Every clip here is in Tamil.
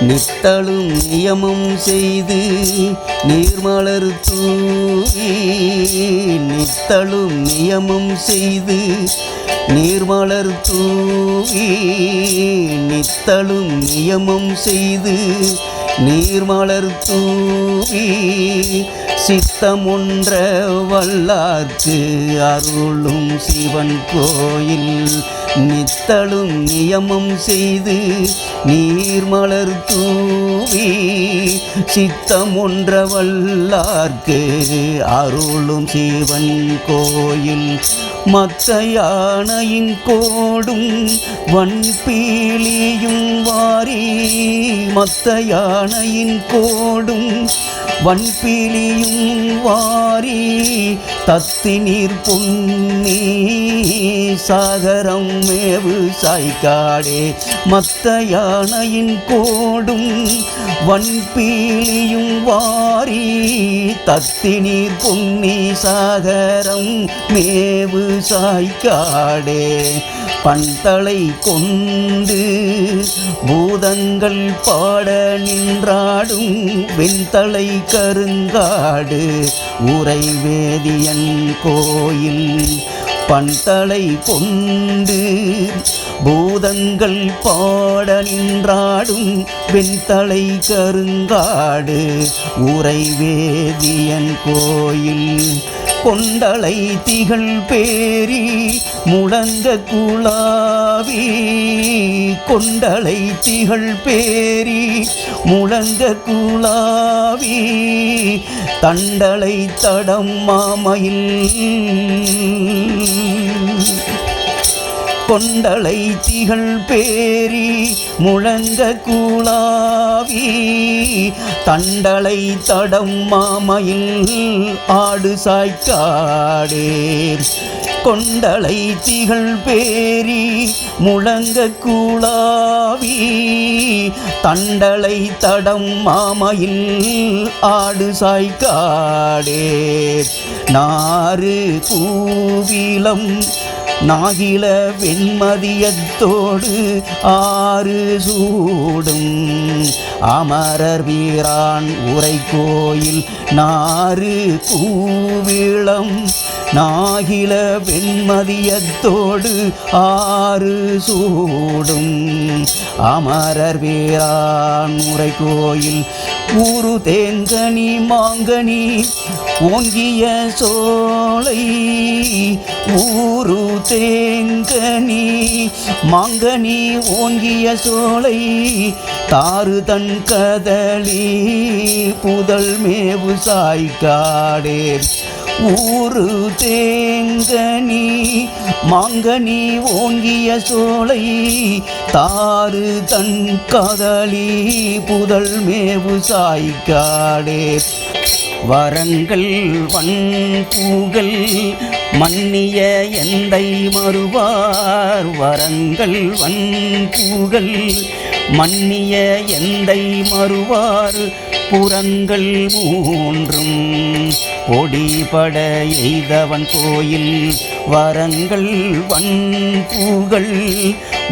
நித்தளும் நியமம் செய்து நீர்மலர் தூவி நித்தளும் நியமம் செய்து நீர்மலர் தூவி நித்தளும் நியமம் செய்து நீர்மலர் தூவி சித்தமுன்ற வல்லார்க்கு அருளும் சிவன் கோயில். நித்தளும் நியமம் செய்து நீர்மலர் தூவி சித்தமுன்ற வல்லார்க்கு அருளும் சிவன் கோயில். மத்த யானையின் கோடும் வன்பீலியும் வாரி. மத்த யானையின் கோடும் வன்பீலியும் வாரி தத்தி நீர் பொன்னி சாகரம் மேவு சாய்க்காடே. மத்த யானையின் கோடும் வன்பீலியும் வாரி தத்தி நீர் பொன்னி சாகரம் மேவு சாய்க்காடே. பண்தலை கொண்டு பூதங்கள் பாட நின்றாடும் வெண்தலை கருங்காடு பாடு உரை வேதியன் கோயில் பண்தலை கொண்டு பூதங்கள் பாட நின்றாடும் வெண்தலை கருங்காடு உரை வேதியன் கோயில் கொண்டலை திகழ் பேரி முழங்க குழாவி. கொண்டலை திகழ் பேரி முழங்க குழாவி. தண்டலை தடம் மாமையில் கொண்டலை திகழ் பேரி முழங்க கூழாவி. தண்டலை தடம் மாமையில் ஆடு சாய்க்காடே கொண்டலை திகழ் பேரி முழங்க கூழாவி. தண்டலை தடம் மாமையில் ஆடு சாய்க்காடே நாறு கூவிலம் நாகில வெண்மதியத்தோடு ஆறு சூடும். அமரர் வீரான் உரை கோயில் நாறு கூவிளம் நாகில வெண்மதியத்தோடு ஆறு சூடும். அமரர் வீரான் உரை கோயில் ஊரு தேங்கனி மாங்கனி ஓங்கிய சோலை ஊரு தேங்கனி மாங்கனி ஓங்கிய சோலை தாறு தன் கதலி புதல் மேவு சாய்க்காடே ஊரு தேங்கனி மாங்கனி ஓங்கிய சோலை தாறு தன் கதலி புதல் மேவு சாய்க்காடே. வரங்கள் வன்பூகள் மன்னிய எந்தை மறுவார். வரங்கள் வன்பூகள் மன்னிய எந்தை மறுவார் புறங்கள் மூன்றும். ஒடிபட எய்தவன் கோயில் வரங்கள் வன்பூகள்.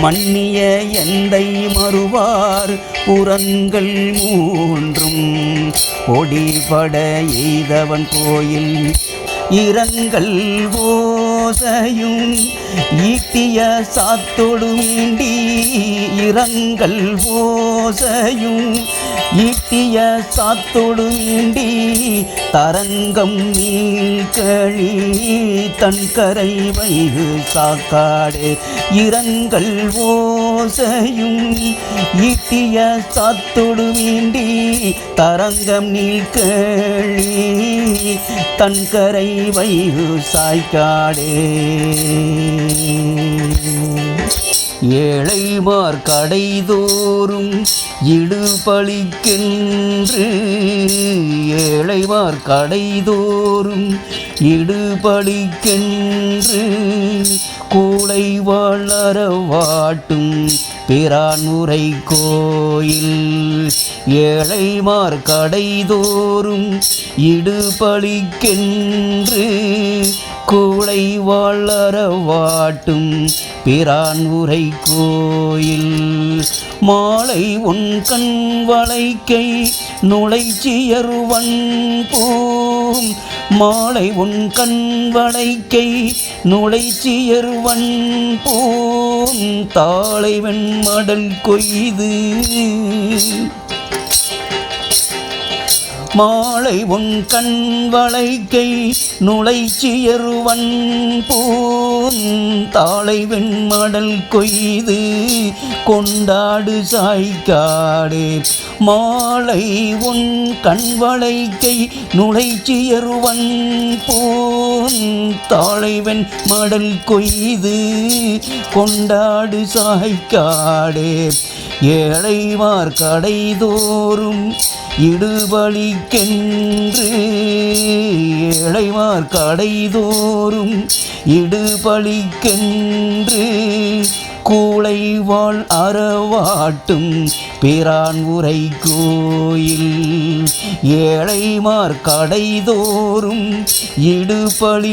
மன்னிய எந்தை மறுவார் புறங்கள் மூன்றும். ஒடிபட எய்தவன் கோயில் இரங்கள் ஓசையும் ஈட்டிய சாத்தொடுண்டி இரங்கள் ஓசையும். ஈட்டிய சாத்தொடுண்டி தரங்கம் நீழ்கழி தன்கரை வைகு சாக்காடு. இரங்கள் ஓசையும். ஈட்டிய சாத்தொடு மீண்டி தரங்கம் நீழ்கழி தன்கரை வைகு சாய்க்காடே. ஏழைமார் கடைதோறும் இடுபலிக்கென்று ஏழைமார் கடைதோறும் இடுபலிக்கென்று கூடை வளர வாட்டும் பிரான்முறை கோயில் ஏழைமார் கடைதோறும் இடுபலிக்கென்று கூளை வளர வாட்டும் பிரான் கோயில் மாலை உன் கண் வளைக்கை நுழைச்சியருவன் போ மாலை உன் கண் வளைக்கை நுழைச்சியருவன் பூம். தாளை வெண்மடல் கொய்து மாலை உன் கண் வளைக்கை நுழைச்சியருவன் பூன் தாளை வெண்மடல் கொய்து கொண்டாடு சாய்க்காடு. மாலை உன் கண் வளைக்கை நுழைச்சியருவன் பூன் தாளை வெண்மடல் கொய்து கொண்டாடு சாய்க்காடு. ஏழைவார் கடைதோறும் இடுபலிக்கென்று ஏழைவார் கடைதோறும் இடுபலிக்கென்று கூளை வாழ் அறவாட்டும் பிரான் உரை கோயில். ஏழைமார் கடைதோறும் இடுபலிக்கென்று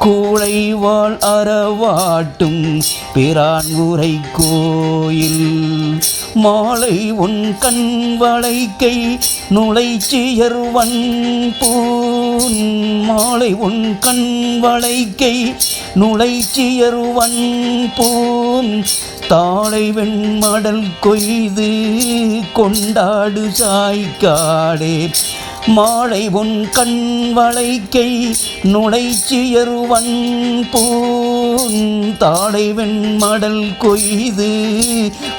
கூளை வாழ் அறவாட்டும் பிரான் உரை கோயில். மாலை உன் கண் வளைக்கை நுழைச்சியர்வன் பூன். மாலை உன் கண் வளைக்கை நுழைச்சியருவன் பூன். தாளை வெண்மடல் கொய்து கொண்டாடு சாய்க்காடே. மாலை உன் கண் வளைக்கை நுழைச்சியருவன் பூன் தாளை வெண்மடல் கொய்து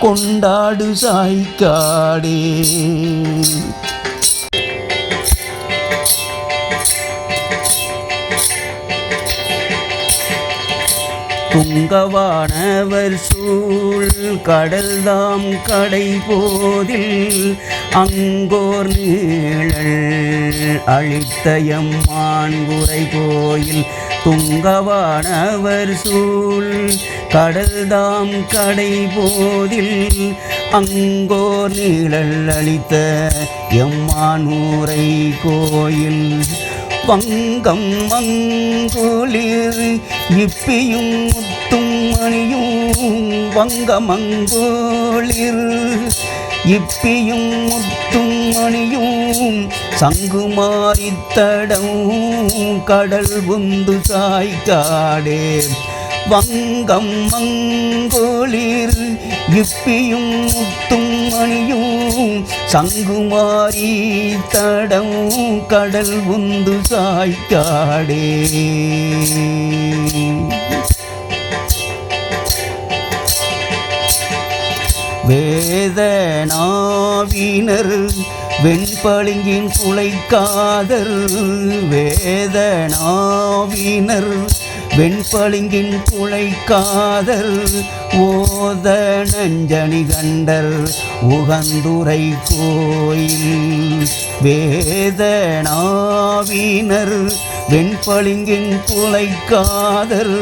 கொண்டாடு சாய்க்காடே. துங்கவானவர் சூழ் கடல்தாம் கடை போதில் அங்கோர் நீழல் அழித்தயம் மான்குறை கோயில் துங்கவானவர் சூழ் கடல்தாம் கடை போதில் அங்கோர் நீழல் அளித்த எம்மானூரை கோயில் வங்கம் மங்குளிர் இப்பியும் முத்தும் மணியும் வங்கமங்கோளிர் இப்பியும் முத்தும் மணியும் சங்குமாரித்தடம் கடல் உந்து சாய்க்காடே. வங்கம் மங்கோளிர் இப்பியும் முத்தும் மணியும் சங்குமாரி தடம் கடல் உந்து சாய்க்காடே. வேதனாவினர் வெண்பளிங்கின் குலைக்காதர் வேதனாவினர் வெண்பளிங்கில் புழைக்காதல் ஓத நஞ்சனி கண்டல் உகந்துரை கோயில் வேதனாவினர் வெண்பளிங்கின் புழைக்காதல்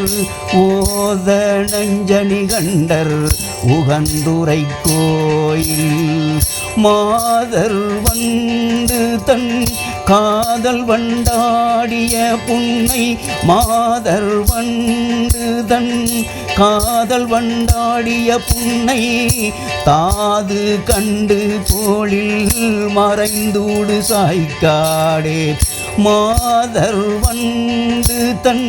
ஓத நஞ்சனி கண்டர் உகந்துரை கோயில். மாதர் வந்து தன் காதல் வண்டாடிய புன்னை மாதர் வந்து தன் காதல் வண்டாடிய புன்னை தாது கண்டு தோளில் மறைந்தூடு சாய்க்காடே. மாதர் வந்து தன்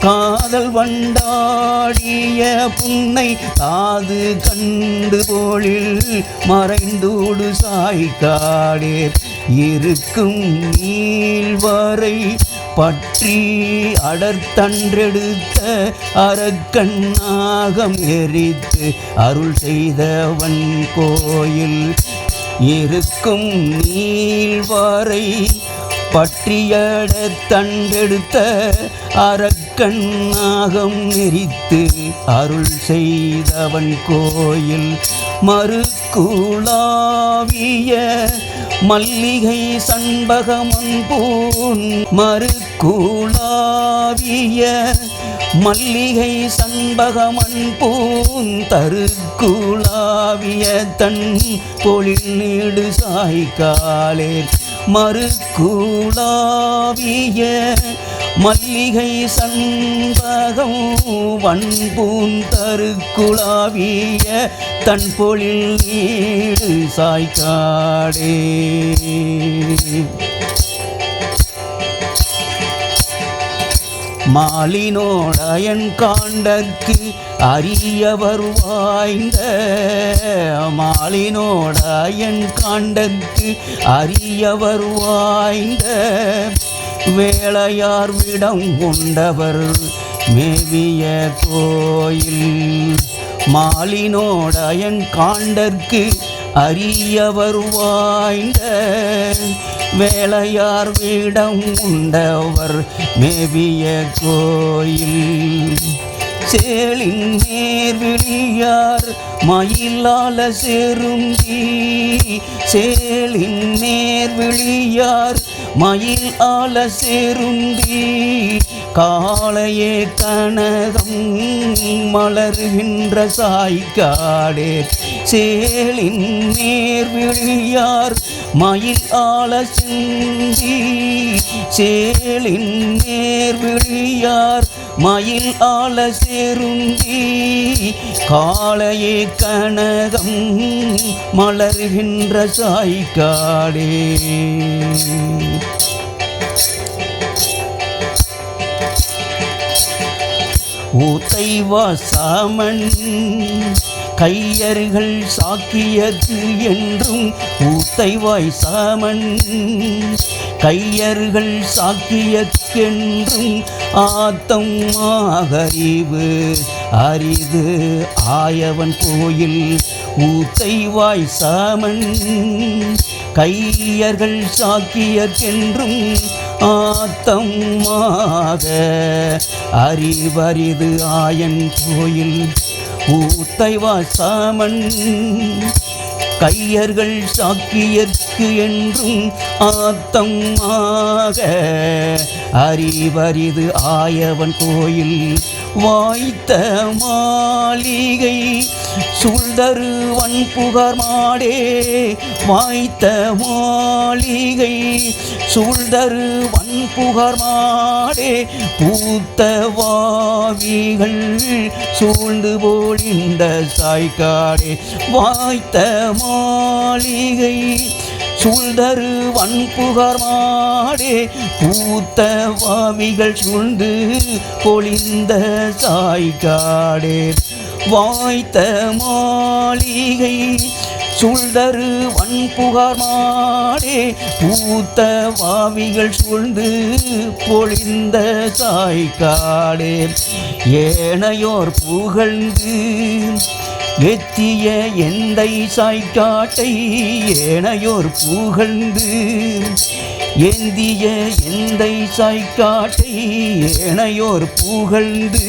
காதல் வண்டாடிய புன்னை தாது கண்டு போலில் மறைந்தூடு சாய்க்காடே. இருக்கும் நீள்வரை பற்றி அடர்த்தன்றெடுத்த அரக்கண்ணாகம் எரித்து அருள் செய்தவன் கோயில். இருக்கும் நீள்வரை பற்றியட தண்டெடுத்த அரக்கண்ணாகம் எரித்து அருள் செய்தவன் கோயில். மறுக்குளாவிய மல்லிகை சண்பகமன் பூன் மறுக்குளாவிய மல்லிகை சண்பகமன் பூன் தருக்குளாவிய தன் பொழில் நீடு சாய்காலே மறுக்குளாவிய மல்லிகை சண்பகம் வன்பூந்தருக்குழாவிய தன் பொழில் நீடு சாய்க்காடே. மாலினோடயன் காண்டற்கு அரியவர் வாய்ந்த மாலினோடயன் காண்டற்கு அரியவர் வாய்ந்த வேளையார் விடம் கொண்டவர் மேவிய கோயில். மாலினோடயன் காண்டற்கு அரியவர் வாய்ந்த வேளையார் வீடம் உண்டவர் மேவிய கோயில். சேலின் நேர்விழியார் மயிலால செருந்தி சேலின் நேர்விழியார் மயில் ஆல செருந்தி காளையே கனகம் மலர்கின்ற சாய்க்காடே சேலின் நேர்விழியார் மயில் ஆள சிந்தி சேலின் நேர்விழியார் மயில் ஆள சேருந்தி காளையே கனகம் மலர்கின்ற சாய்க்காடே. ஊத்தை வாசாமன் கையர்கள் சாக்கியது என்றும் ஊத்தை வாய்சாமன் கையர்கள் சாக்கியக்கென்றும் ஆத்தம் அறிவு. அரிது ஆயவன் கோயில் ஊத்தை வாய்சாமன் கையர்கள் சாக்கியற்கென்றும் ஆத்தம் மாக அறிவறிது ஆயன் கோயில் ஊத்தை சாமன் கையர்கள் சாக்கியர்க்கு என்றும் ஆத்தமாக. அறிவரிது ஆயவன் கோயில் வாய்த்த மாளிகை சுழ்தருவன் புகார் மாடே வாய்த்த மாளிகை. சூழ்தருவன் புகார் மாடே பூத்த வாவிகள் சூழ்ந்து போலிந்த சாய்க்காடே வாய்த்த மாளிகை. சூழ்தரு வன்புகார் மாடே பூத்த வாவிகள் சூழ்ந்து பொழிந்த சாய்க்காடே வாய்த்த மாளிகை சூழ்தரு வன்புகார் மாடே பூத்த வாவிகள் சூழ்ந்து பொழிந்த சாய்க்காடே ஏனையோர் புகழ்ந்து எத்திய எந்தை சாய்க்காட்டை ஏனையோர் புகழ்ந்து ஏந்திய எந்தை சாய்க்காட்டை ஏனையோர் புகழ்ந்து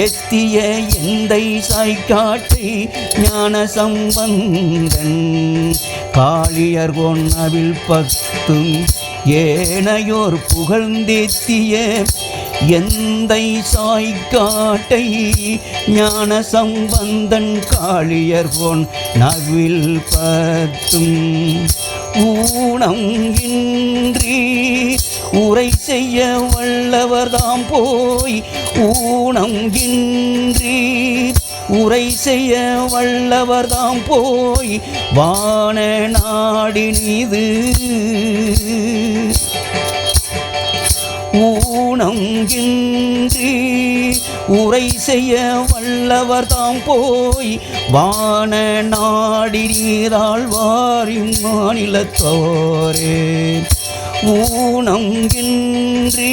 எத்திய எந்தை சாய்க்காட்டி ஞான சம்பந்தன் காளியர் ஒன்னவில் பத்தும் ஏனையோர் புகழ்ந்தெத்திய எந்தை சாய்க்காட்டை ஞான சம்பந்தன் காளியர் பொன் நவில் பத்தும் ஊனம் இன்றி உரை செய்ய வல்லவர்தாம் போய் ஊனம் இன்றி உரை செய்ய வல்லவர்தாம் போய் வான நாடினிது. ஊனம் இன்றி உரை செய்ய வல்லவர் தாம் போய் வான நாடி நீராள் வாரின் மாநிலத்தோரே. ஊனம் இன்றி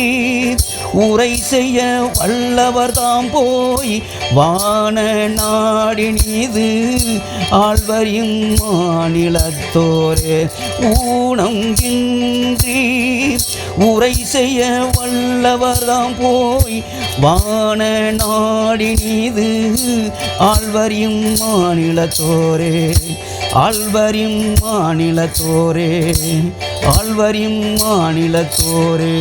உரை செய்ய வல்லவர் தாம் போய் வான நாடி நீது ஆழ்வரின் மாநிலத்தோரே ஊனம் இன்றி உரை செய்ய வல்லவர் தாம் போய் வான நாடி நீது ஆழ்வரியும் மாநிலத்தோரே ஆழ்வரியும் மாநிலத்தோரே ஆழ்வரியும் மாநிலத்தோரே.